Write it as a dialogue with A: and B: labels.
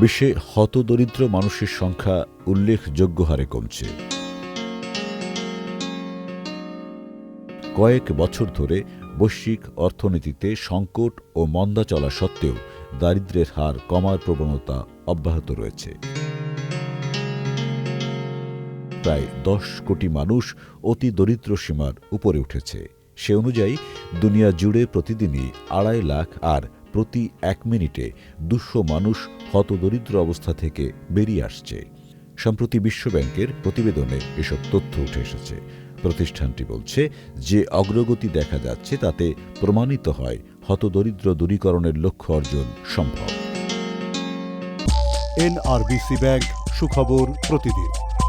A: বিশ্বে হতদরিদ্র মানুষের সংখ্যা উল্লেখযোগ্য হারে কমছে। কয়েক বছর ধরে বৈশ্বিক অর্থনীতিতে সংকট ও মন্দা চলা সত্ত্বেও দারিদ্র্যের হার কমার প্রবণতা অব্যাহত রয়েছে। প্রায় দশ কোটি মানুষ অতি দরিদ্র সীমার উপরে উঠেছে। সে অনুযায়ী দুনিয়া জুড়ে প্রতিদিনই আড়াই লাখ আর প্রতি এক মিনিটে দুশো মানুষ হতদরিদ্র অবস্থা থেকে বেরিয়ে আসছে। সম্প্রতি বিশ্বব্যাংকের প্রতিবেদনে এসব তথ্য উঠে এসেছে। প্রতিষ্ঠানটি বলছে, যে অগ্রগতি দেখা যাচ্ছে তাতে প্রমাণিত হয় হতদরিদ্র দূরীকরণের লক্ষ্য অর্জন সম্ভব।
B: এনআরবিসি ব্যাংক, সুখবর প্রতিদিন।